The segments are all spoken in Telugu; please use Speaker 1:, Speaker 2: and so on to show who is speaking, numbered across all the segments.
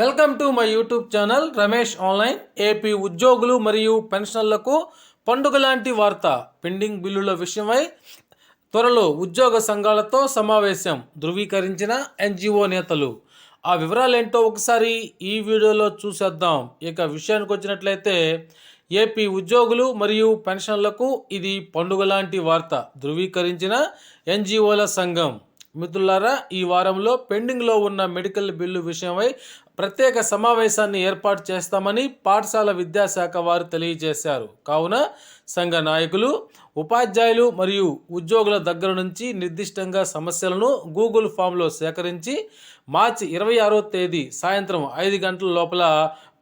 Speaker 1: Welcome to my YouTube channel Ramesh online. AP ఉద్యోగులు మరియు పెన్షన్లకు పండుగ లాంటి వార్త పెండింగ్ బిల్లుల విషయమై త్వరలో ఉద్యోగ సంఘాలతో సమావేశం ధృవీకరించిన ఎన్జిఓ నేతలు. ఆ వివరాలేంటో ఒకసారి ఈ వీడియోలో చూసేద్దాం. ఇక విషయానికి వచ్చినట్లయితే ఏపీ ఉద్యోగులు మరియు పెన్షన్లకు ఇది పండుగ లాంటి వార్త ధృవీకరించిన ఎన్జిఓల సంఘం. మిత్రులారా ఈ వారంలో పెండింగ్లో ఉన్న మెడికల్ బిల్లు విషయమై ప్రత్యేక సమావేశాన్ని ఏర్పాటు చేస్తామని పాఠశాల విద్యాశాఖ వారు తెలియజేశారు. కావున సంఘ నాయకులు ఉపాధ్యాయులు మరియు ఉద్యోగుల దగ్గర నుంచి నిర్దిష్టంగా సమస్యలను గూగుల్ ఫామ్లో సేకరించి మార్చి ఇరవై ఆరో తేదీ సాయంత్రం ఐదు గంటల లోపల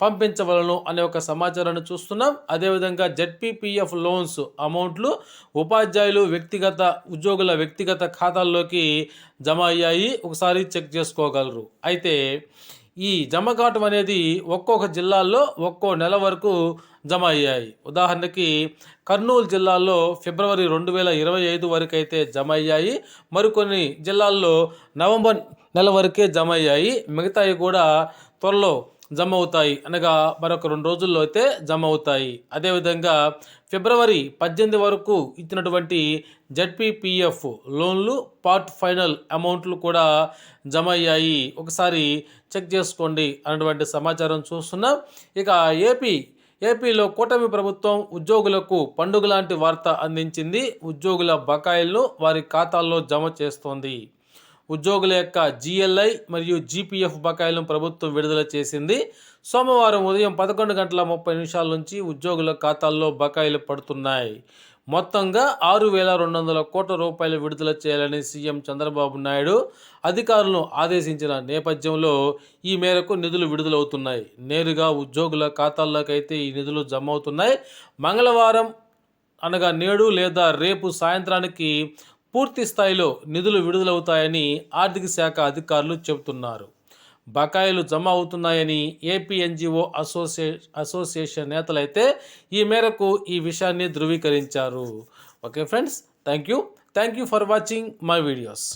Speaker 1: పంపించవలను అనే ఒక సమాచారాన్ని చూస్తున్నాం. అదేవిధంగా జెడ్పీపీఎఫ్ లోన్స్ అమౌంట్లు ఉపాధ్యాయులు వ్యక్తిగత ఉద్యోగుల వ్యక్తిగత ఖాతాల్లోకి జమ అయ్యాయి. ఒకసారి చెక్ చేసుకోగలరు. అయితే ఈ జమకాటం అనేది ఒక్కొక్క జిల్లాల్లో ఒక్కో నెల వరకు జమ అయ్యాయి. ఉదాహరణకి కర్నూలు జిల్లాలో ఫిబ్రవరి రెండు వేల ఇరవై ఐదు వరకు అయితే జమ అయ్యాయి. మరికొన్ని జిల్లాల్లో నవంబర్ నెల వరకే జమ అయ్యాయి. మిగతాయి కూడా త్వరలో జమ అవుతాయి అనగా మరొక రెండు రోజుల్లో అయితే జమ అవుతాయి అదేవిధంగా ఫిబ్రవరి పద్దెనిమిది వరకు ఇచ్చినటువంటి జడ్పీపీఎఫ్ లోన్లు పార్ట్ ఫైనల్ అమౌంట్లు కూడా జమ అయ్యాయి ఒకసారి చెక్ చేసుకోండి అన్నటువంటి సమాచారం చూస్తున్నాం. ఇక ఏపీ ఏపీలో కూటమి ప్రభుత్వం ఉద్యోగులకు పండుగ లాంటి వార్త అందించింది. ఉద్యోగుల బకాయిలను వారి ఖాతాల్లో జమ చేస్తోంది. ఉద్యోగుల యొక్క జిఎల్ఐ మరియు జీపీఎఫ్ బకాయిలను ప్రభుత్వం విడుదల చేసింది. సోమవారం ఉదయం పదకొండు గంటల ముప్పై నిమిషాల నుంచి ఉద్యోగుల ఖాతాల్లో బకాయిలు పడుతున్నాయి. మొత్తంగా ఆరు వేల రెండు వందల కోట్ల రూపాయలు విడుదల చేయాలని సీఎం చంద్రబాబు నాయుడు అధికారులను ఆదేశించిన నేపథ్యంలో ఈ మేరకు నిధులు విడుదలవుతున్నాయి. నేరుగా ఉద్యోగుల ఖాతాల్లోకైతే ఈ నిధులు జమ అవుతున్నాయి. మంగళవారం అనగా నేడు లేదా రేపు సాయంత్రానికి పూర్తి స్థాయిలో నిధులు విడుదలవుతాయని ఆర్థిక శాఖ అధికారులు చెబుతున్నారు. బకాయిలు జమ అవుతున్నాయని ఏపీఎన్జిఓ అసోసియే అసోసియేషన్ నేతలైతే ఈ మేరకు ఈ విషయాన్ని ధృవీకరించారు. Okay friends thank you thank you for watching my videos.